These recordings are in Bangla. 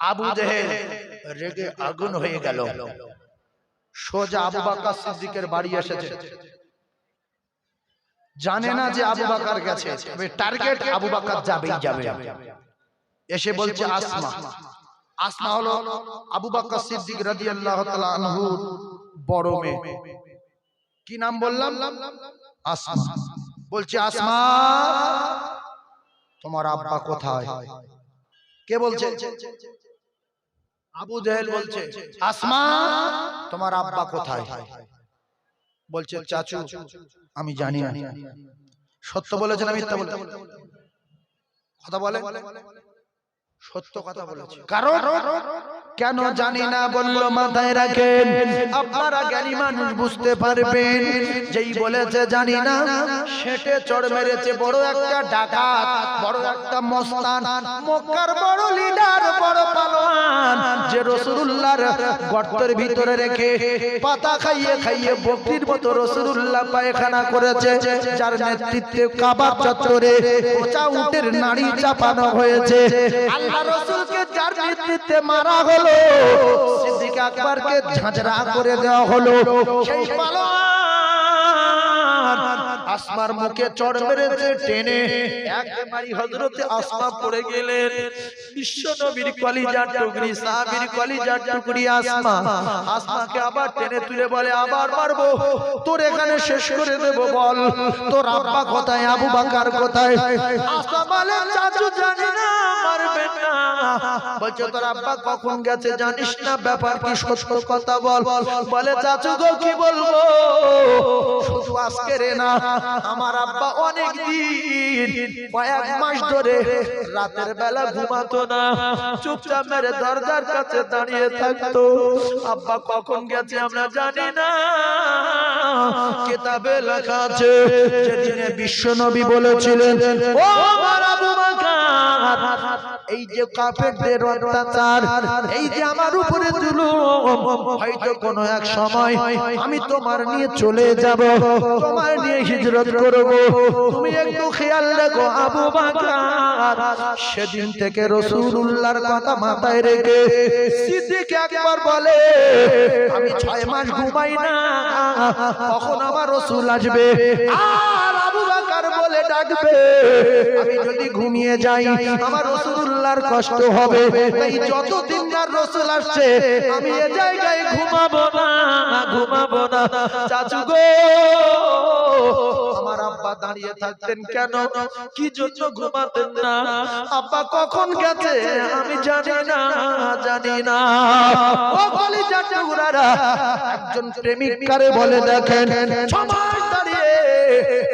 আবু জেহেল রেগে আগুন হয়ে গেল। সোজা আবু বাক্কা সিদ্দিকের বাড়ি এসেছে। জানে না যে আবু বাকার গেছে। টার্গেট আবু বাকার যাবেই যাবে। এসে বলছে আসমা। আসমা। হলো আবু বাক্কা সিদ্দিক রাদিয়াল্লাহু তাআলা আনহু বড় মেয়ে। কি নাম বললাম? আসমা। বলছে আসমা তোমার আব্বা কোথায়? কে বলছে? আবু জেহেল বলছে, আসমা, তোমার আব্বা কোথায়? বলছে, চাচু, আমি জানি না। সত্য বলেছেন আমি মিথ্যা বলেছে? কথা বলে? সত্য কথা বলেছে। কারণ? কেন জানি না বলল মাথায় রাখেন। আপনারা জ্ঞানী মানুষ বুঝতে পারবেন। যেই বলেছে জানি না সেটে চড় মেরেছে বড় একটা ডাকাত বড় একটা মস্তান মক্কার বড় লিডার বড় পালোয়ান যে রসুল্লাহর গর্তের ভিতরে রেখে পাতা খাইয়ে খাইয়ে বকরির মতো রসুল্লাহ পায়খানা করেছে যার নেতৃত্বে কাবার চত্বরে পচা উটের নাড়ি চাপানো হয়েছে। আল্লাহ রসুলকে যার নেতৃত্বে মারা হলো আসমার মুখে চড় মেরেছে টেনে। আসমা পড়ে গেলেন। বিশ্ব নবীর কলিজার টুকরি কলিজার টুকরি আসমা। আসমাকে আবার টেনে তুলে বলে, আবার মারবো। তোর এখানে শেষ করে দেব, বল। তোর আব্বা কোথায়? আবু বাকার কোথায়? আসমা বলে, চাচু জানি না না বলছে তোর আব্বা কখন গেছে জানিস না? ব্যাপার কি সত্য কথা বল। বলে। চাচু গো কি বলব? শুধু আজকে রে না আমার আব্বা অনেক দিন কয়েক মাস ধরে রাতের বেলা ঘুমাতো না। চুপচাপ মেরে দরজার কাছে দাঁড়িয়ে থাকতো। আব্বা কখন গেছে আমরা জানি না। কিতাবে লেখা আছে যেদিনে বিশ্ব নবী বলেছিলেন ও আমার আবু বকর এই যে কাফেরদের অত্যাচার, এই যে আমার উপরে জুলুম হয়তো কোনো এক সময় আমি তোমার নিয়ে চলে যাব, তোমার নিয়ে হিজরত করব। তুমি একটু খেয়াল রাখো, আবু বকর সেদিন থেকে রাসূলুল্লাহর কথা মাথায় রেখে সিদ্দিক একবার বলে, আমি ছয় মাস ঘুমাই না কখন আমার রসুল আসবে। আবু বলে ডাকবে। আমি যদি ঘুমিয়ে যাই, আমার রসুল্লাহর কষ্ট হবে। তাই যতদিন না রসুল আসছে, আমি এ জায়গায় ঘুমাবো না ঘুমাবো না। চাচু গো, আমার আব্বা দাঁড়িয়ে থাকতেন কেন? কি জন্য ঘুমাতেন না? আব্বা কখন গেছে? আমি জানি না জানি না। ও একজন বলে দেখেন দাঁড়িয়ে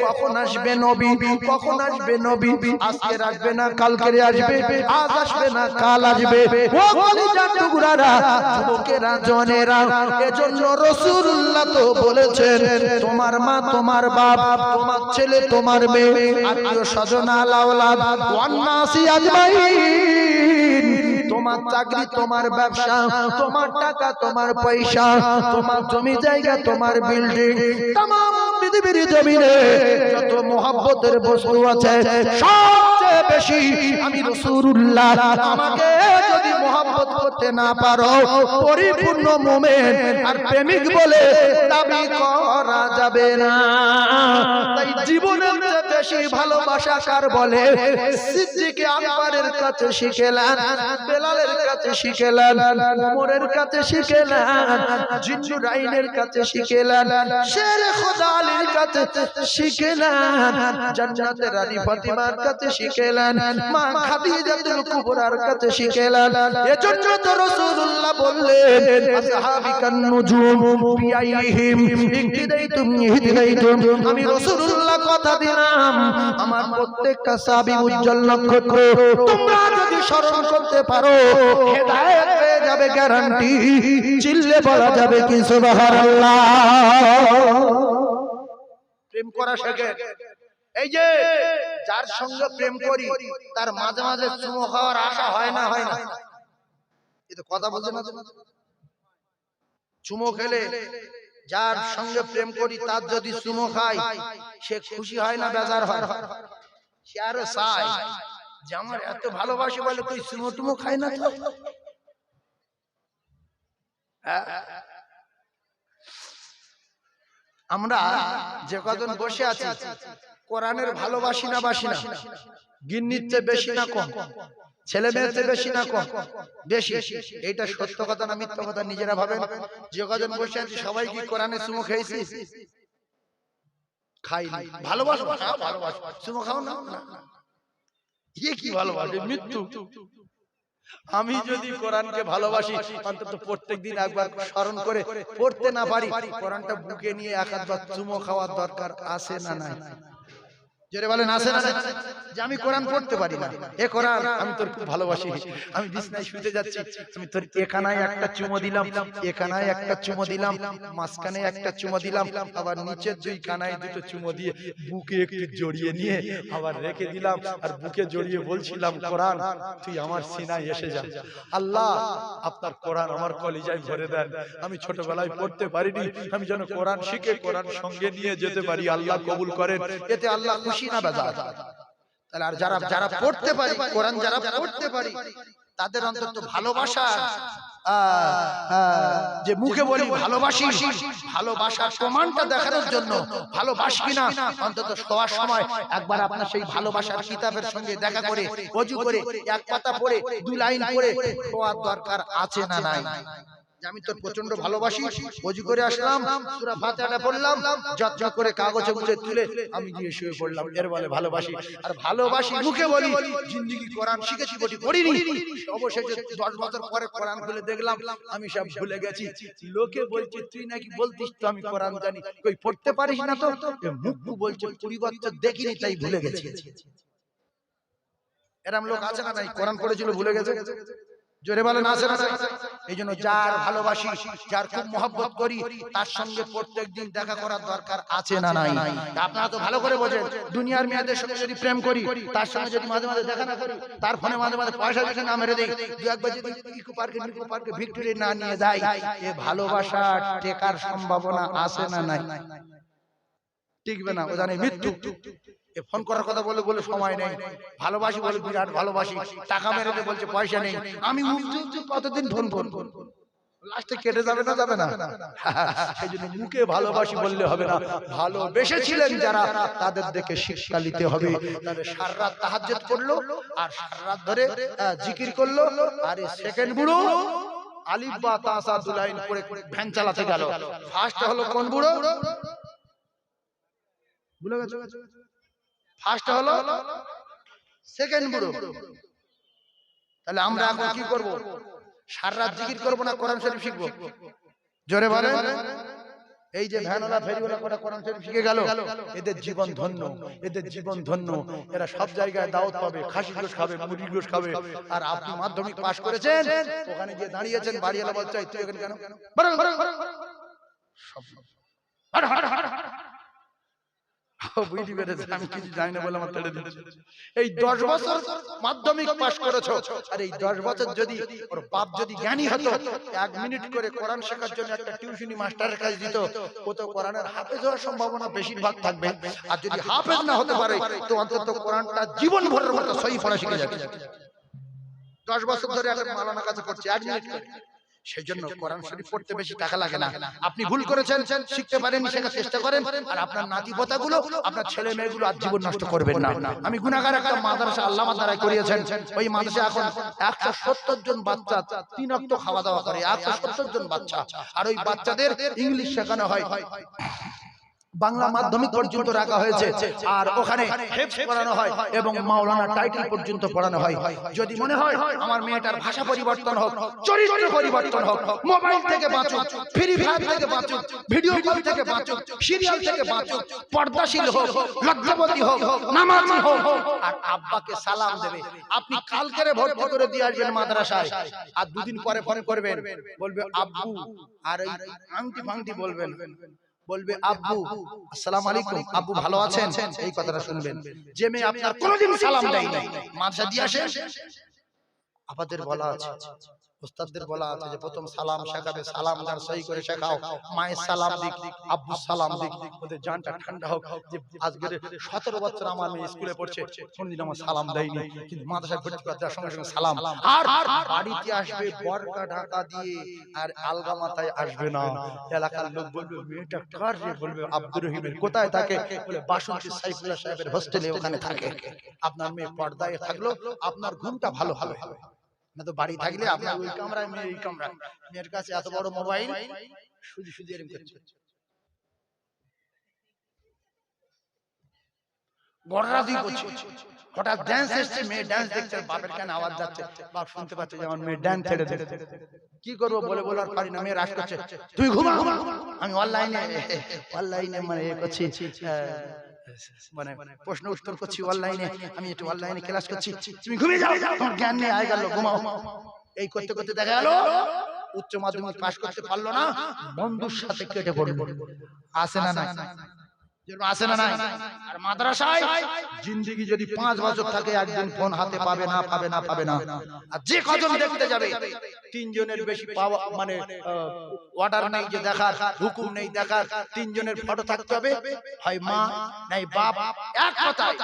কখন আসবে নবী কখন আসবে নবী আজকে আসবে না কালকে আসবে আজ আসবে না কাল আসবে ও কলিজার টুকরারা যুবকেরা জনেরা এজন্য রাসূলুল্লাহ তো বলেছেন তোমার মা তোমার বাপ তোমার ছেলে তোমার মেয়ে আত্মীয় স্বজন আলাওলাদ ওয়ান্নাসি আজমাইন তোমার চাকরি তোমার ব্যবসা তোমার টাকা তোমার পয়সা তোমার জমি জায়গা তোমার বিল্ডিং तमाम পৃথিবীর জমিনে যত বস্তু আছে, সবচেয়ে বেশি আমি আমাকে যদি করতে না পারো, পরিপূর্ণ মুমিন আর প্রেমিক বলে দাবি করা যাবে না। তাই জীবনের চেয়ে বেশি ভালোবাসা কার বলে? সিদ্দিক আকবরের কাছে শিখেলেন, বেলালের কাছে শিখেলেন, ওমরের কাছে শিখেলেন জিন্নু রাইনের কাছে শিখেলেন, শের খোদা আলীর কাছে শিখেলেন, জান্নাতের রানী ফাতিমার কাছে শিখেলেন, মা খাদিজাতুল কুবরার কাছে শিখেলেন। এজন্য তো রাসূলুল্লাহ বললেন আসহাবিকান নুজুম বিআইহিম ইহতিদাইতুম ইহতিদাইতুম আমি রাসূলুল্লাহ কথা দিলাম। আমার প্রত্যেকটা সাহাবী উজ্জ্বল নক্ষত্র, তোমরা যদি স্মরণ করতে পারো যাবে গ্যারান্টি চিল্লে বলা যাবে কি সুবহানাল্লাহ। প্রেম করা শেখে। এই যে, যার সঙ্গে প্রেম করি, তার মাঝে মাঝে চুমো খাওয়ার আশা হয় না হয় না। তো কথা বলছে না চুমো খেলে যার সঙ্গে প্রেম করি তার যদি চুমো খাই সে খুশি হয় না বেজার হয়। সে আরও চায় যে আমার এত ভালোবাসি বলে তুই চুমো টুমো খাই না তো? আমরা যে কজন বসে আছি কোরআনের ভালোবাসি না বাসি না। গিন্নির চেয়ে বেশি না কম। ছেলে চেয়ে বেশি না কম। বেশি এইটা সত্য কথা না মিথ্যা কথা নিজেরা ভাবেন? যে কজন বসে আছি সবাই কি কোরআনের চুমো খেয়েছি? খাই ভালোবাসো? হ্যাঁ, ভালোবাসো। চুমো খাও না। ইয়ে কি ভালোবাসে? মৃত্যু। আমি যদি কোরআনকে ভালোবাসি অন্তত প্রত্যেকদিন একবার স্মরণ করে পড়তে না পারি। কোরআনটা বুকে নিয়ে এক চুমো খাওয়ার দরকার আছে না নাই? জোরে বলেন, আছে না? যে আমি কোরআন পড়তে পারি না। এ কোরআন, আমি তোর খুব ভালোবাসি। আমি বিছনায় শুতে যাচ্ছি। আমি তোর এখানায় একটা চুমো দিলাম, এখানায় একটা চুমো দিলাম, মাঝখানে একটা চুমো দিলাম, আবার নিচের দুই কানায় দুটো চুমো দিয়ে বুকে একটু জড়িয়ে নিয়ে আবার রেখে দিলাম, আর বুকে জড়িয়ে বলছিলাম, কোরআন, তুই আমার সিনায় এসে যা। আল্লাহ, আপনার কোরআন আমার কলিজায় ভরে দেন। আমি ছোটবেলায় পড়তে পারিনি। আমি যেন কোরআন শিখে কোরআন সঙ্গে নিয়ে যেতে পারি। আল্লাহ কবুল করেন। এতে আল্লাহ খুশি না বেজা তাহলে আর যারা যারা পড়তে পারি, কোরআন যারা পড়তে পারি, তাদের অন্তত ভালোবাসা যে মুখে বলি ভালোবাসি, ভালোবাসার প্রমাণটা দেখানোর জন্য ভালোবাসি কিনা, অন্তত শোয়ার সময় একবার আপনার সেই ভালোবাসার কিতাবের সঙ্গে দেখা করে, অজু করে, এক পাতা পড়ে, দু লাইন পড়ে, শোয়ার দরকার আছে না নাই? যে আমি তোর প্রচণ্ড ভালোবাসি অজু করে আসলাম সূরা ফাতিহাটা পড়লাম যত্ন করে কাগজে মুছে তুলে আমি গিয়ে শুয়ে পড়লাম এর বলে ভালোবাসি আর ভালোবাসি মুখে বলি জিন্দেগি কোরআন শিখেছি বলি পড়িনি অবশেষে দশ বছর পরে কোরআন খুলে দেখলাম আমি সব ভুলে গেছি। লোকে বলছে তুই নাকি বলতিস তো আমি কোরআন জানি। কই পড়তে পারিস না তো? মুখু বলছে বছর দেখিনি তাই ভুলে গেছি। এরম লোক আছে না নাই কোরআন পড়েছিল ভুলে গেছে জোরে বলেন আছে না এই জন্য যার ভালোবাসি যার খুব মহব্বত করি তার সঙ্গে প্রত্যেকদিন দেখা করার দরকার আছে না নাই? আপনারা তো ভালো করে বোঝেন দুনিয়ার মেয়েদের সঙ্গে যদি প্রেম করি তার সঙ্গে যদি মাঝে মাঝে দেখা না করি তার ফোনে মাঝে মাঝে পয়সা যদি না মেরে দেই দু একবার যদি ইকো পার্কে নিকো পার্কে ভিক্টোরি না নিয়ে যাই এ ভালোবাসা টেকার সম্ভাবনা আছে না নাই? টিকবে না ও জানে মৃত্যু। ফোন করার কথা বলে বলে সময় নেই। ভালোবাসি বলে বিরাট ভালোবাসি। টাকা মেরে বলছে পয়সা নেই। আমি কতদিন ফোন করব? করল করল। সেকেন্ড করে ভ্যান চালাতে গেল। ফার্স্ট হলো কোন বুড়ো? ফার্স্ট হলো সেকেন্ড বুড়ো তাহলে আমরা এখন কি করব? সারা রাত জিকির করব না কোরআন শরীফ শিখব? জোরে বলে এই যে ভ্যানওয়ালা ফেরিওয়ালা করে কোরআন শরীফ শিখে গেল, এদের জীবন ধন্য, এদের জীবন ধন্য। এরা সব জায়গায় দাওয়াত পাবে, খাসি গোশ খাবে, মুরগি গোশ খাবে। আর আপনি মাধ্যমিক পাশ করেছেন, ওখানে গিয়ে দাঁড়িয়েছেন, বাড়িওয়ালা বলছে, "এই, তুই এখানে কেন। সব বুঝতে পেরেছে আমি কিছু জানি না বলে আমার তেড়ে দিচ্ছে। এই দশ বছর মাধ্যমিক পাশ করেছ আর এই দশ বছর যদি ওর বাপ যদি জ্ঞানী হতো এক মিনিট করে কোরআন শেখার জন্য একটা টিউশনি মাস্টারের কাছে দিত ও তো কোরআনের হাফেজ হওয়ার সম্ভাবনা বেশিরভাগ থাকবে। আর যদি হাফেজ না হতে পারে তো অন্তত কোরআনটা জীবন ভরের মতো সহি পড়া শিখে যাবে। দশ বছর ধরে মালানা কাছে করছে এক মিনিট করে। সেই জন্য কোরআন শরীফ পড়তে বেশি টাকা লাগে না। আপনি ভুল করেছেন শিখতে পারেন শেখার চেষ্টা করেন আর আপনার নাতিপতা গুলো আপনার ছেলে মেয়েগুলো আর জীবন নষ্ট করবেন না। আমি গুনাগার একটা মাদ্রাসা আল্লাহ দ্বারাই করিয়েছেন। ওই মাদ্রাসা এখন একশো সত্তর জন বাচ্চা তিন অক্ত খাওয়া দাওয়া করে একশো সত্তর জন বাচ্চা। আর ওই বাচ্চাদের ইংলিশ শেখানো হয়। বাংলা মাধ্যমিক পর্যন্ত রাখা হয়েছে। আর ওখানে পড়ানো হয় এবং মাওলানা টাইটেল পর্যন্ত পড়ানো হয়। যদি মনে হয় আমার মেয়েটার ভাষা পরিবর্তন হোক চরিত্র পরিবর্তন হোক মোবাইল থেকে বাঁচুক ফ্রি ফায়ার থেকে বাঁচুক ভিডিও কল থেকে বাঁচুক সিরিয়াল থেকে বাঁচুক পর্দাশীল হোক লজ্জাবতী হোক নামাজি হোক। আর আব্বাকে সালাম দেবে। আপনি কালকেরে ভর্তি করে দিয়ে আসবেন মাদ্রাসায়। আর দুদিন পরে ফোন করবেন। বলবে আব্বু আর এই আংটি ফাংটি বলবেন বলবে আব্বু আসসালামু আলাইকুম আব্বু ভালো আছেন? এই কথাটা শুনবেন। যে মেয়ে আপনার কোনোদিন সালাম দেয় নাই মাদ্রাসা দিয়ে আসে আমাদের বলা আছে। বলা আছে যে প্রথম সালাম শেখাবে সালাম গান সহি করে শেখাও। মায়ের সালাম দিক আব্বু সালাম দিক ওদের জানটা ঠান্ডা হোক। যে আজকের সতেরো বছর আমার মেয়ে স্কুলে পড়ছে কোনদিন আমার সালাম দেয়নি কিন্তু মাদ্রাসায় ভর্তি সঙ্গে সঙ্গে সালাম। আর বাড়িতে আসবে বরকা ঢাকা দিয়ে আর আলগা মাথায় আসবে না। এলাকার লোক বলবে মেয়েটা কার রে বলবে? আব্দুর রহিমের কোথায় থাকে বলে বাসন্তী সাইফুল্লাহ সাহেবের হোস্টেলে ওখানে থাকে। আপনার মেয়ে পর্দায় থাকল আপনার ঘুমটা ভালো হবে না তো বাড়ি থাকলে আপনার ওই কামরায় মেয়ে এই কামরায় মেয়ের কাছে এত বড় মোবাইল শুধু শুধু এরকম করছে। হঠাৎ ড্যান্স এসছে মেয়ে ড্যান্স দেখছে বাপের কানে আওয়াজ যাচ্ছে। বাপ শুনতে পাচ্ছে যে আমার মেয়ে ড্যান্স ছেড়ে দিচ্ছে। কি করব বলে বলে আর পারি না মেয়ে করছে। তুই ঘুমা আমি অনলাইনে অনলাইনে মানে করছি মানে প্রশ্ন উত্তর করছি অনলাইনে আমি একটু অনলাইনে ক্লাস করছি। তুমি ঘুমিয়ে যাও, তোমার জ্ঞান নেই আয় গেল, ঘুমাও। এই করতে করতে দেখা গেল, উচ্চ মাধ্যমিক পাশ করতে পারল না, বন্ধুর সাথে কেটে পড়ে আসে না না তিনজনের ফটো থাকতে হবে। হয় মা, নাই বাপ, এক কথায়।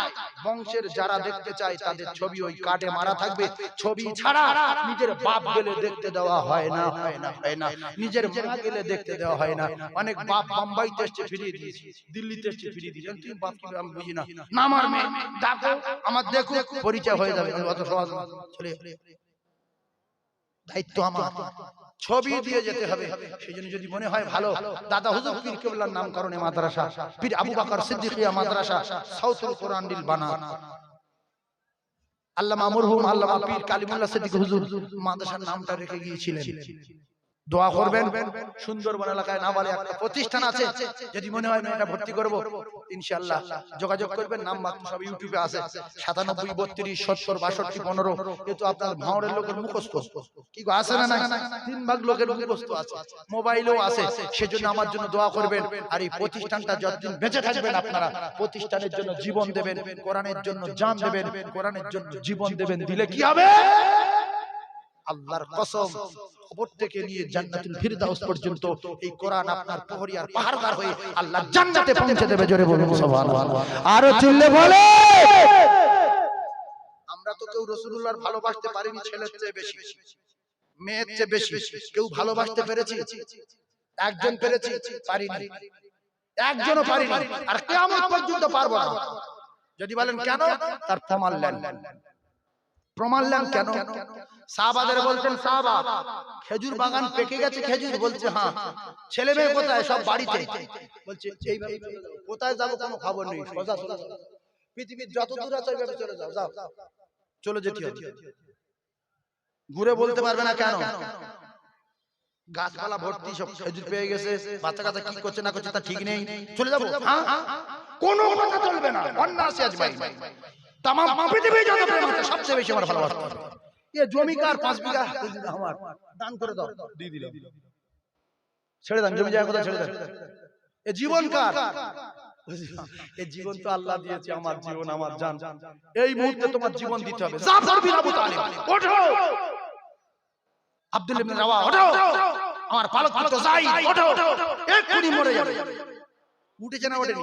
বংশের যারা দেখতে চায়, তাদের ছবি ওই কার্ডে মারা থাকবে। ছবি ছাড়া নিজের বাপ গেলে দেখতে দেওয়া হয় না হয় না হয় না। নিজের গেলে দেখতে দেওয়া হয় না। অনেক বাপ বোম্বাইতে এসছে, ফিরিয়ে দিল্লিতে ফিরিয়ে দিয়েছি তুমি বাপ কি আমি বুঝি না। না। আমার মেয়ে ডাকো আমার দেখো পরিচয় হয়ে যাবে অত সহজ চলে দায়িত্ব আমার। ছবি দিয়ে যেতে হবে। সেই জন্য যদি মনে হয় ভালো দাদা হুজুর পীর কেবলার নাম কারণে মাদ্রাসা। পীর আবু বকর সিদ্দিকিয়া মাদ্রাসা সাউথুল কোরআন দিল বানা। আল্লামা মরহুম আল্লামা পীর কালিমুল্লাহ সিদ্দিক হুজুর মাদ্রাসার নামটা রেখে গিয়েছিলেন। দোয়া করবেন। সুন্দরবন এলাকায় নাবালে একটা প্রতিষ্ঠান আছে। যদি মনে হয় না এটা ভর্তি করব ইনশাআল্লাহ যোগাযোগ করবেন। নাম্বার সব ইউটিউবে আছে। সাতানব্বই বত্রিশ সত্তর বাষট্টি পনেরো। কিন্তু আপনার ভাঁড়ের লোকের মুখস্থ। কি আছে না না তিন ভাগ লোকের মুখস্থ আছে। মোবাইলও আছে। সেজন্য আমার জন্য দোয়া করবেন। আর এই প্রতিষ্ঠানটা যতদিন বেঁচে থাকবেন আপনারা প্রতিষ্ঠানের জন্য জীবন দেবেন কোরআনের জন্য জান দেবেন কোরআনের জন্য জীবন দেবেন। দিলে কি হবে? আল্লাহর কসম খবর থেকে নিয়ে জান্নাতুল ফিরদাউস পর্যন্ত এই কোরআন আপনার প্রহরী আর পাহাড়দার হয়ে আল্লাহ জান্নাতে পৌঁছে দেবে জোরে বলুন সুবহানাল্লাহ। আরও চিল্লে বলে! আমরা তো কেউ রাসূলুল্লাহর ভালোবাসতে পারিনি ছেলের চেয়ে বেশি। মেয়ের চেয়ে বেশি। কেউ ভালোবাসতে পেরেছি? একজন পেরেছি? পারিনি। একজনও পারিনি। আর কিয়ামত পর্যন্ত পারব না। যদি বলেন কেন তার প্রমাণ নেন প্রমাণ নেন কেন? সাহাবাদের বলতেন সাহাবা খেজুর বাগান পেকে গেছে খেজুর বলছে হ্যাঁ ছেলে মেয়ে কোথায় সব বাড়িতে? বলছে কোথায় যাব কোনো খবর নেই সোজা সোজা পৃথিবীর যত দূর আছে ওইভাবে চলে যাও যাও চলে যেতে হবে। ঘুরে বলতে পারবে না কেন? গাছপালা ভর্তি সব খেজুর পেয়ে গেছে বাচ্চা কাচ্চা কি করছে না করছে তা ঠিক নেই। চলে যাব? হ্যাঁ? কোনো কথা চলবে না। অন্য আসে আজ ভাই। তামাম পৃথিবী যত প্রেম আছে সবচেয়ে বেশি আমার ভালোবাসতে হবে এ জমি কার? পাঁচ বিঘা। আমার। দান করে দাও। দিয়ে দিলাম। ছেড়ে দেন জমি জায়গা কথা ছেড়ে দেন এ জীবন কার? এই জীবন তো আল্লাহ দিয়েছে আমার জীবন আমার জান। এই মুহূর্তে তোমার জীবন দিতে হবে। জাফর বিন আবু তালিব। ওঠো! আব্দুল ইবনে রাওয়া ওঠো! আমার পালক পুত্র যাই ওঠো! এক্ষুনি মরে যাবে। উঠেছে না ওঠেনি।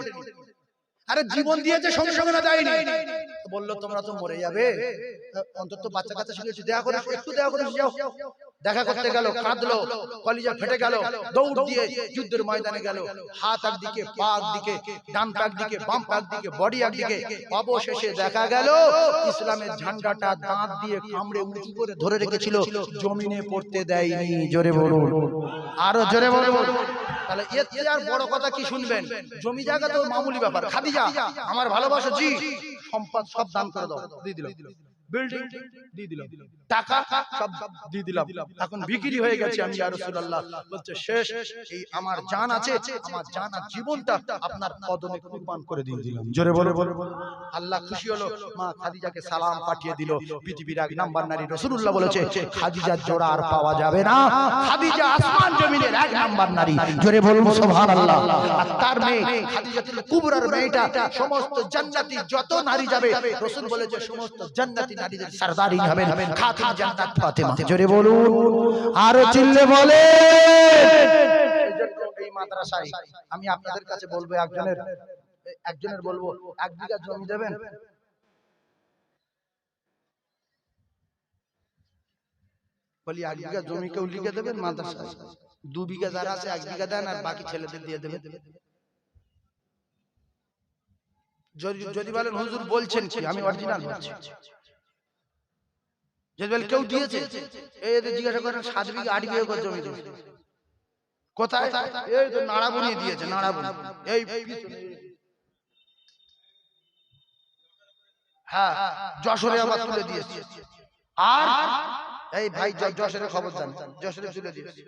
আরে জীবন দিয়েছে সঙ্গে সঙ্গে না যায়নি? বলল তোমরা তো মরে যাবে। অন্তত বাচ্চা কাচ্চা সঙ্গে একটু দেখা করে একটু দেখা করে যাও। দেখা করতে গেল কাঁদলো কলিজা ফেটে গেল দৌড় দিয়ে যুদ্ধের ময়দানে গেল। হাত একদিকে পা একদিকে ডান পা একদিকে বাম পা একদিকে বডি একদিকে অবশেষে দেখা গেল ইসলামের ঝান্ডাটা দাঁত দিয়ে কামড়ে উঁচু করে ধরে রেখেছিল জমিনে পড়তে দেয়নি জোরে বলুন। আরও জোরে বলুন। তাহলে এর চেয়ে আর বড় কথা কি শুনবেন? জমি জায়গা তো মামুলি ব্যাপার খাদিজা আমার ভালোবাসা জি সম্পদ সব দান করে দাও দিয়ে দিলাম। বিল্ডিং দিয়ে দিলাম। টাকা সব দিয়ে দিলাম। এখন বিক্রি হয়ে গেছে আমি আর রাসূলুল্লাহ। বলছে শেষ এই আমার জান আছে আমার জান আর জীবনটা আপনার কদমে কুরবান করে দিয়ে দিলাম। জোরে বলে বলে আল্লাহ খুশি হলো মা খাদিজাকে সালাম পাঠিয়ে দিল। পৃথিবীর এক নাম্বার নারী রাসূলুল্লাহ বলেছে খাদিজার জোড়া আর পাওয়া যাবে না। খাদিজা আসমান জমিনের এক নাম্বার নারী। জোরে বলুন সুবহানাল্লাহ। আর তার মেয়ে খাদিজাতুল কুবরার মেয়েটা সমস্ত জান্নাতি যত নারী যাবে রাসূল বলেছে সমস্ত জান্নাতি নারীদের হবেন খাতিম জান্নাত ফাতেমা। জোরে বলুন। আরও চিল্লে বলে। এই মাদ্রাসায় আমি আপনাদের কাছে বলব একজনের একজনের বলব এক বিঘা জমি দেবেন? বলি এক বিঘা জমি কেউ লিখে দেবেন মাদ্রাসায়? দু বিঘা যারা আছে এক বিঘা দেন আর বাকি ছেলেদের দিয়ে দেবেন। যদি যদি বলেন হুজুর বলছেন কি? আমি অরিজিনাল বলছি। বলেন কেউ দিয়েছে? এই এদের জিজ্ঞাসা করেন সাত বিঘা আট বিঘা করে জমি দিয়েছে? কোথায়? এই তো দিয়েছে এই হ্যাঁ যশোরে আবার তুলে দিয়েছে। আর? এই ভাই যশোরের খবর জান। যশোরে তুলে দিয়েছে।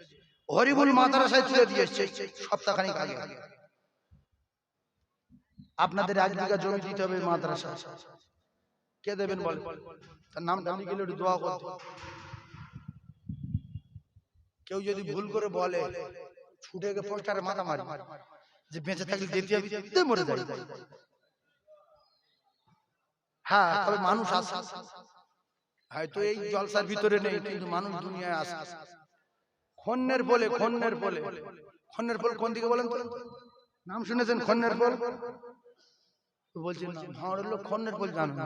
হরিবুল মাদ্রাসায় তুলে দিয়েছে। সপ্তাহখানিক আগে। আপনাদের এক বিঘা জমি দিতে হবে মাদ্রাসা কে দেবেন বলে? তার নামটা লিখে একটু দোয়া করতে কেউ যদি ভুল করে বলে ছুটে গিয়ে পোস্টারে মাথা মারি যে বেঁচে থাকলে দিতে হবে দিতে মরে যাবে হ্যাঁ তবে মানুষ আছে। হয়তো এই জলসার ভিতরে নেই কিন্তু মানুষ দুনিয়ায় আছে। খন্নের বলে খন্নের বলে খন্নের বল। কোন দিকে বলেন তো? নাম শুনেছেন খন্নের বল? বলছেন খন্নের বল জানো না।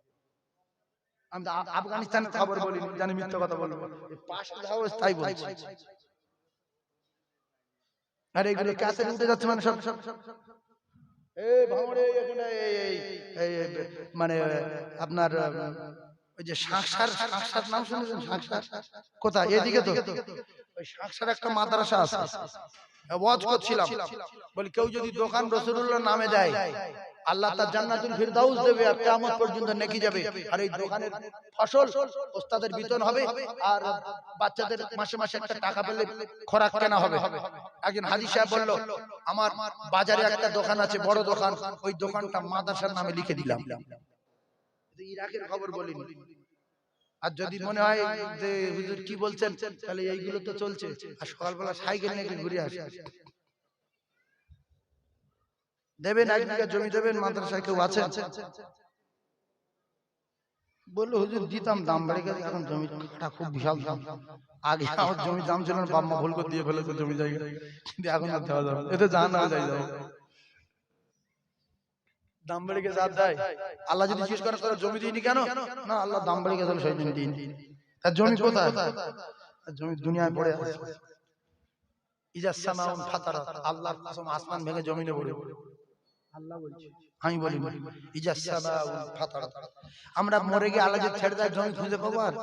আমি আফগানিস্তানের খবর বলি জানি মিথ্যা কথা বলব। তাই বলছি। আরে এগুলো ক্যাসেট উঠে যাচ্ছে মানে সব সব মানে আপনার ওই যে শাঁকসার শাঁকসার নাম শুনেছেন? শাঁকসার কোথায়? এদিকে তো। ওই শাঁকসার একটা মাদ্রাসা আছে। ওয়াজ করছিলাম। বলি কেউ যদি দোকান রসুল্লাহ নামে দেয়। আল্লাহ তার জান্নাতুল ফিরদাউস দেবে আর কিয়ামত পর্যন্ত নেকি যাবে। আর এই দোকানের ফসল ওস্তাদের বিতরণ হবে আর বাচ্চাদের মাসে মাসে একটা টাকা পেলে খোরাক কেনা হবে। একজন হাজি সাহেব বলল আমার বাজারে একটা দোকান আছে বড় দোকান। ওই দোকানটা মাদ্রাসার নামে লিখে দিলাম। ইরাকের খবর বলিনি। আর যদি মনে হয় যে হুজুর কি বলছেন তাহলে এইগুলো তো চলছে। আর সকালবেলা সাইকেল নিয়ে ঘুরে আসে। দেবেন এক বিঘা জমি দেবেন মাদ্রাসায় কেউ আছেন? বলল হুজুর দিতাম দাম বেড়ে গেছে এখন জমি খুব বিশাল দাম। আগে আমার জমি দাম ছিল না বাম্মা ভুল করে দিয়ে ফেলেছে জমি জায়গা। কিন্তু এখন আর দেওয়া যাবে। এতে জান না যাই যাবে। দাম বেড়ে গেছে আর দেয়। আল্লাহ যদি জিজ্ঞেস করে তোরা জমি দিইনি কেন? না আল্লাহ দাম বেড়ে গেছে সেই জন্য দিইনি তার জমি কোথায়? জমি দুনিয়ায় পড়ে আছে। ইজা সামাউন ফাতারাত আল্লাহর কসম আসমান ভেঙে জমিনে পড়ে। বলছে আমি বলি আমরা মরে গিয়ে যে ছেড়ে দেয় জমি খুঁজে পাবো আর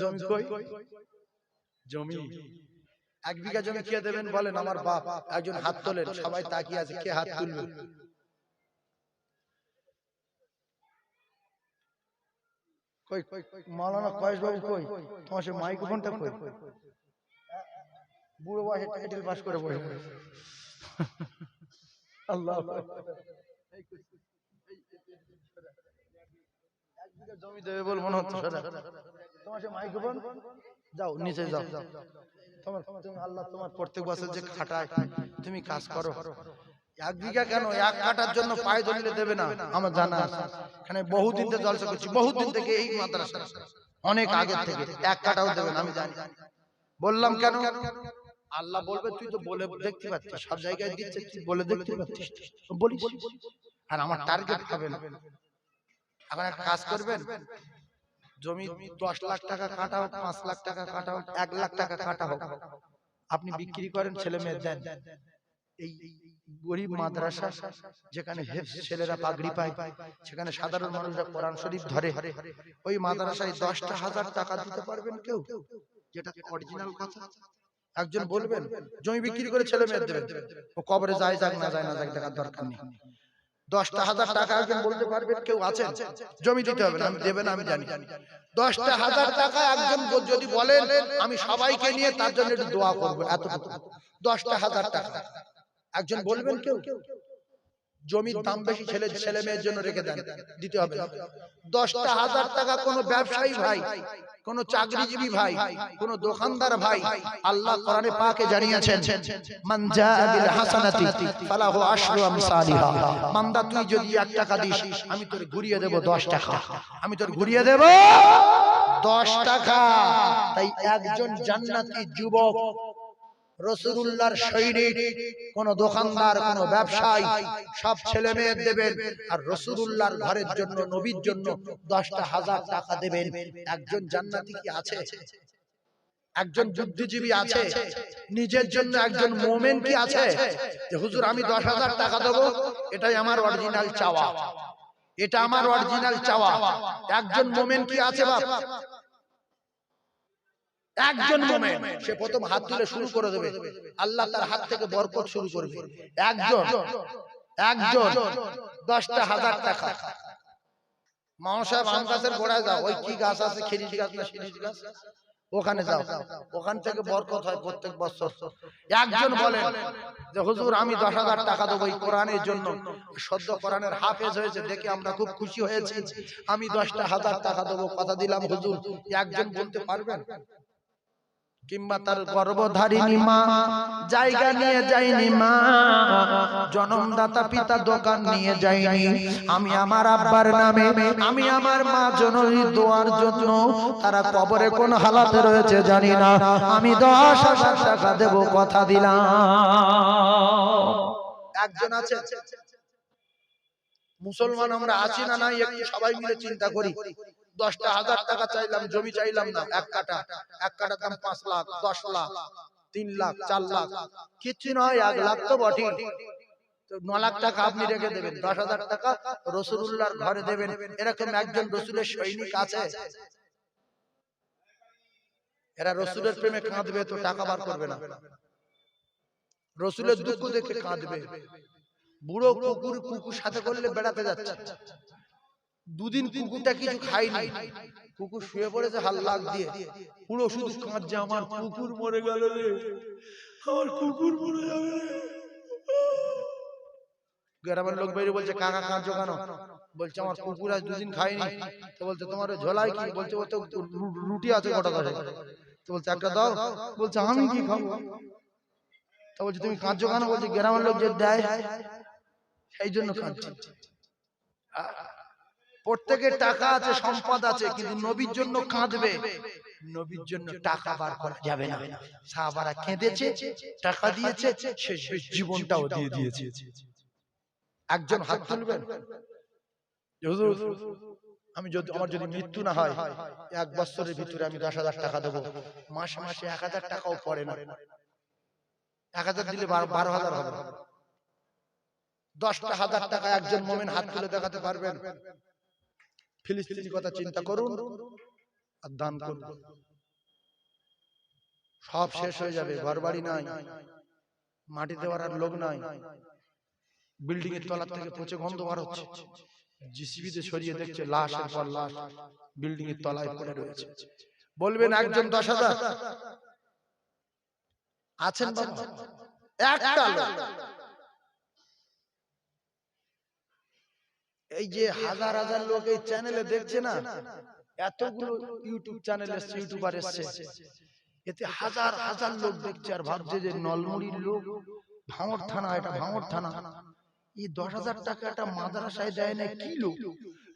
জমি কই? জমি এক বিঘা জমি কে দেবেন বলেন? আমার বাপ একজন হাত তোলেন সবাই তাকিয়ে আছে কে হাত তুলবে? কই মাওলানা কয়েস বাবু কই? তোমার সে মাইক্রোফোনটা কই? বুড়ো বয়সে টাইটেল পাস করে বসে। আল্লাহ জমি দেবে বল মনে হচ্ছে তোমার সে মাইক্রোফোন যাও নিচে যাও তোমার তুমি আল্লাহ তোমার প্রত্যেক বছর যে খাটায় তুমি কাজ করো এক বিঘা কেন এক কাটার জন্য পায়ে ধরলে দেবে না আমার জানা আছে এখানে বহুদিন থেকে জলসা করছি বহুদিন থেকে এই মাদ্রাসা অনেক আগের থেকে এক কাটাও দেবে না আমি জানি বললাম কেন আল্লাহ বলবে তুই তো বলে দেখতে পাচ্ছিস সব জায়গায় দিচ্ছে তুই বলে দেখতে পাচ্ছিস বলিস। আর আমার টার্গেট হবে না। এখন একটা কাজ করবেন জমি দশ লাখ টাকা কাটা হোক পাঁচ লাখ টাকা কাটা হোক এক লাখ টাকা কাটা হোক আপনি বিক্রি করেন ছেলে মেয়ে দেন। এই গরিব মাদ্রাসা যেখানে ছেলেরা পাগড়ি পায় সেখানে সাধারণ মানুষরা কোরআন শরীফ ধরে। ওই মাদ্রাসায় দশটা হাজার টাকা দিতে পারবেন কেউ? যেটা অরিজিনাল কথা? একজন বলবেন জমি বিক্রি করে ছেলে মেয়ে দেবেন। ও কবরে যায় যাক না যায় না যাক দেখার দরকার নেই। দশটা হাজার টাকা একজন বলতে পারবেন কেউ আছেন? জমি দিতে হবে না আমি দেবেন আমি জানি। দশটা হাজার টাকা একজন যদি বলেন আমি সবাইকে নিয়ে তার জন্য একটু দোয়া করব এত দশটা হাজার টাকা। একজন বলবেন কেউ? জমির দাম বেশি ছেলে ছেলে মেয়ের জন্য রেখে দেন। দিতে হবে দশটা হাজার টাকা কোনো ব্যবসায়ী ভাই কোন চাকরিজীবী ভাই কোন দোকানদার ভাই আল্লাহ কোরআনে পাকে জানিয়েছেন মান জাআ বিল হাসানাতি ফালাহু আশরু আমসালিহা। বান্দা তুই যদি 1 টাকা দিস আমি তোর ঘুরিয়ে দেব 10 টাকা। আমি তোর ঘুরিয়ে দেব। 10 টাকা। তাই একজন জান্নাতি যুবক রসুল্লাহর সৈনিক, কোন দোকানদার, কোন ব্যবসায়ী, সব ছেলে মেয়ে দেবেন আর রসুল্লাহর ঘরের জন্য, নবীর জন্য দশটা হাজার টাকা দেবেন। একজন জান্নাতি কি আছে? একজন বুদ্ধিজীবী আছে? নিজের জন্য একজন মোমেন কি আছে? যে, হুজুর, আমি দশ হাজার টাকা দেবো, এটাই আমার অরিজিনাল চাওয়া। এটা আমার অরিজিনাল চাওয়া। একজন মোমেন কি আছে বাপ? একজন মোমেন সে প্রথম হাত তুলে শুরু করে দেবে। আল্লাহ তার হাত থেকে বরকত শুরু করবে। একজন একজন দশটা হাজার টাকা। মামা সাহেব আম গাছের গোড়ায় যাও। ওই কি গাছ আছে? খিরিস গাছ না শিরিষ গাছ? ওখানে যাও। ওখান থেকে বরকত হয় প্রত্যেক বছর। একজন বলেন যে হুজুর আমি দশ হাজার টাকা দেবো এই কোরআনের জন্য। সদ্য কোরআনের হাফেজ হয়েছে দেখে আমরা খুব খুশি হয়েছি। আমি দশটা হাজার টাকা দেবো। কথা দিলাম হুজুর। একজন বলতে পারবেন? কিংবা তার গর্ভধারিণী মা জায়গা নিয়ে যায়নি মা জনমদাতা পিতা দোকান নিয়ে যায়নি। আমি আমার আব্বার নামে আমি আমার মা জননী দোয়ার জন্য তারা কবরে কোন হালাতে রয়েছে জানি না। আমি দশ হাজার টাকা দেব কথা দিলাম। একজন আছে। মুসলমান আমরা আছি না নাই একটু সবাই মিলে চিন্তা করি। দশটা হাজার টাকা চাইলাম, জমি চাইলাম না, এক কাটা এক কাটা দাম পাঁচ লাখ, দশ লাখ, তিন লাখ, চার লাখ। কিচ্ছু নয়, এক লাখ তো বটে ন লাখ টাকা আপনি রেখে দেবেন, দশ হাজার টাকা ঘরে দেবেন। এরকম একজন রসুলের সৈনিক আছে। এরা রসুলের প্রেমে কাঁদবে, তো টাকা বার করবে না। রসুলের দুঃখ দেখে কাঁদবে। বুড়ো কুকুর কুকুর সাথে করলে বেড়াতে যাচ্ছে। দুদিন কুকুরটা কিছু খায়নি। কুকুর শুয়ে পড়েছে হাল লাগ দিয়ে। পুরো শুধু কাঁদছে আমার কুকুর মরে গেল রে। আমার কুকুর মরে যাবে গ্রামের লোক বেরিয়ে বলছে কাকা কাঁদছো কেন? বলছে আমার কুকুর আজ দুদিন খাইনি তো বলছে তোমার ঝোলাই কি? বলছে ও তো রুটি আছে কটা দশে তো বলছে একটা দাও। বলছে আমি কি খাব? তো বলছে তুমি কাঁদছো কেন? বলছে গ্রামের লোক যে দেয় সেই জন্য কাঁদছি। প্রত্যেকের টাকা আছে সম্পদ আছে কিন্তু নবীর জন্য কাঁদবে। নবীর জন্য টাকা বার করা যাবে না। সাহাবারা কেঁদেছে টাকা দিয়েছে শেষ শেষ জীবনটাও দিয়ে দিয়েছে। একজন হাত তুলবেন? আমি যদি আমার যদি মৃত্যু না হয় এক বছরের ভিতরে আমি দশ হাজার টাকা দেবো। মাসে মাসে এক হাজার টাকাও পড়ে না। এক হাজার দিলে বারো বারো হাজার হবে। দশটা হাজার টাকা একজন মোমেন হাত তুলে দেখাতে পারবেন? ফিলিস্তিনি কথা চিন্তা করুন আর দান করুন। সব শেষ হয়ে যাবে ঘর বাড়ি নাই। মাটি দেওয়ার আর লোক নাই। বিল্ডিং এর তলার থেকে পচে গন্ধ বার হচ্ছে। জিসিবিতে ছড়িয়ে দেখছে লাশের পর লাশ। বিল্ডিং এর তলায় পড়ে রয়েছে। বলবেন একজন দশ হাজার। আছেন বাবা? একটা এই যে হাজার হাজার লোক এই চ্যানেলে দেখছে না, এতগুলো ইউটিউব চ্যানেল এসছে ইউটিউবার এসছে। এতে হাজার হাজার লোক দেখছে আর ভাবছে যে নলমুড়ির লোক, ভাঙর থানা, এটা ভাঙর থানা। এই দশ হাজার টাকা একটা মাদ্রাসায় দেয় না, কি লোক?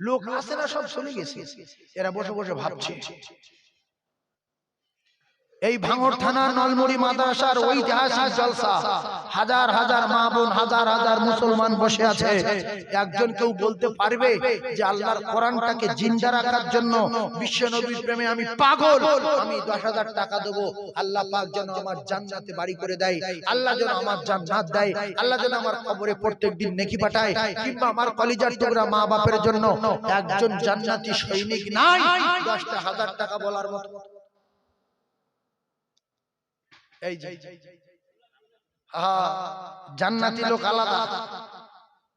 লোক আসে না, সব চলে গেছে। এরা বসে বসে ভাবছে। এই ভাঙর থানা নলমুড়ি মাদ্রাসার ঐতিহাসিক জলসা। হাজার হাজার মা বোন, হাজার হাজার মুসলমান বসে আছে। একজন কেউ বলতে পারবে যে আল্লাহর কোরআনটাকে জিন্দা রাখার জন্য বিশ্ব নবীর প্রেমে আমি পাগল, আমি দশ হাজার টাকা দেবো। আল্লাহ পাক যেন আমার জান্নাতে বাড়ি করে দেয়, আল্লাহ যেন আমার জান্নাত দেয়, আল্লাহ যেন আমার কবরে প্রত্যেক দিন নেকি পাঠায়, কিংবা আমার কলিজার টুকরা মা বাপের জন্য একজন জান্নাতি সৈনিক নাই, দশটা হাজার টাকা বলার মতো। এই যে জান্নাতি লোক আলাদা।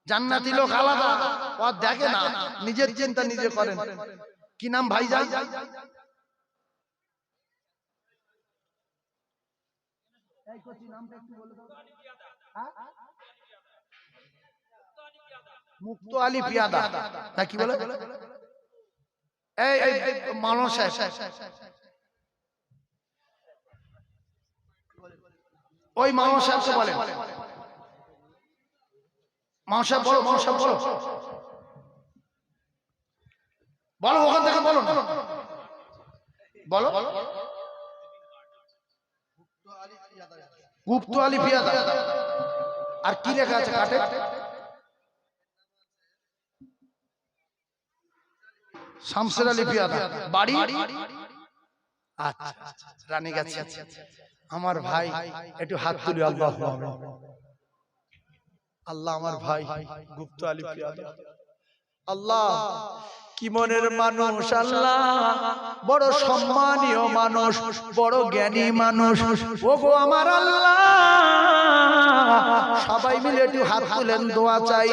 জান্নাতি লোক আলাদা। ও দেখে না নিজের চিন্তা নিজে করেন। কি নাম ভাইজান? মুক্ত আলী পিয়াদা। না কি বলে? এই এই এই, মাওলানা সাহেব ওই মাওলানা সাহেবকে বলে মাও সাহেব বলো মাও সাহেব বলো। বলো ওখান থেকে বলো। বলো। গুপ্ত আলী পিয়াদা আর কি লেখা আছে কাটে? শামসের আলী পিয়াদা বাড়ি? আচ্ছা রানী গেছে। আমার ভাই, একটু হাত তুলি, আল্লাহ আল্লাহ আমার ভাই, গুপ্ত আলী আল্লাহ, কি মনের মানুষ, আল্লাহ? বড় সম্মানীয় মানুষ, বড় জ্ঞানী মানুষ। ও আমার আল্লাহ। সবাই মিলে একটু হাত তুলেন, দোয়া চাই।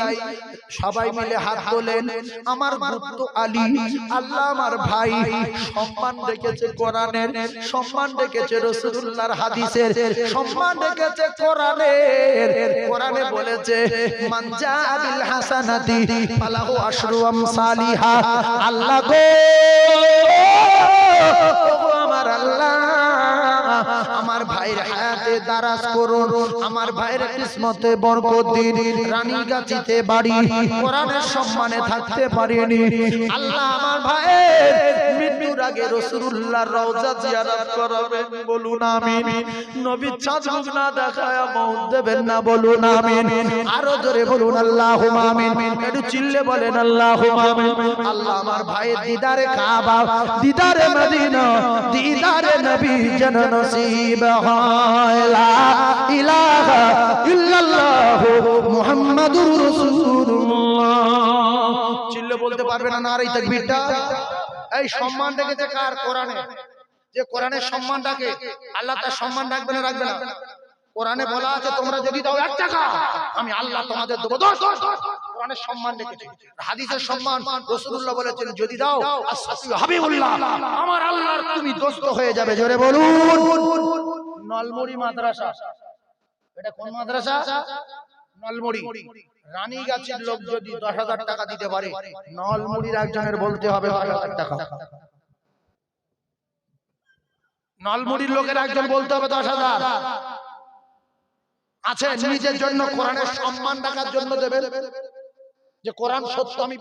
সবাই মিলে হাত তোলেন। আমার গুপ্ত আলী, আল্লাহ আমার ভাই, সম্মান রেখেছে কোরআনের, সম্মান রেখেছে রসুল্লাহর হাদিসের, সম্মান রেখেছে কোরআনের। কোরআনে বলেছে মানজা আবিল হাসানাতি ফালাহু আশরু আমসালিহা। আল্লাহ গো আমার আল্লাহ। আমার ভাইয়ের হায়াতে দারাজ করুন, আমার ভাইয়ের কিসমতে বরকত দিন, রানী গাছিতে বাড়ি, কোরআনের সম্মানে থাকতে পারিনি। আল্লাহ আমার ভাইয়ের মৃত্যুর আগে রাসূলুল্লাহর রওজা জিয়ারত করাবেন, বলুন আমিন। নবী চাঁদ মুখ না দেখায়, মউত দেবেন না, বলুন আমিন। আরও জোরে বলুন, আল্লাহুম্মা আমিন। একটু চিল্লে বলেন, আল্লাহুম্মা আমিন। আল্লাহ আমার ভাইয়ের দিদারে কাবা, দিদারে মদিনা, দিদারে নবী জন নসিব হয় বলতে পারবে না নারী তাকবীরটা এই সম্মান রেখেছে কার কোরআনে যে কোরআনের সম্মান রাখে আল্লাহ তার সম্মান রাখবে না রাখবে না কোরআনে বলা আছে তোমরা যদি দাও এক টাকা আমি আল্লাহ তোমাদের দেবো দশ দশ। কোরআনের সম্মান রেখেছে হাদিসের সম্মান রাসূলুল্লাহ বলেছেন যদি দাও হাবিবুল্লাহ। আমার আল্লাহর তুমি দোস্ত হয়ে যাবে জোরে বলুন। নলমুড়ি মাদ্রাসা। এটা কোন মাদ্রাসা? নলমুড়ি। রানীগাছির লোক যদি দশ হাজার টাকা দিতে পারে নলমুড়ির একজনের বলতে হবে দশ হাজার টাকা। নলমুড়ির লোকের একজন বলতে হবে দশ হাজার। আছে নিজের জন্য কোরআনের সম্মান রাখার জন্য দেবেন? যে কোরআন সত্য আমি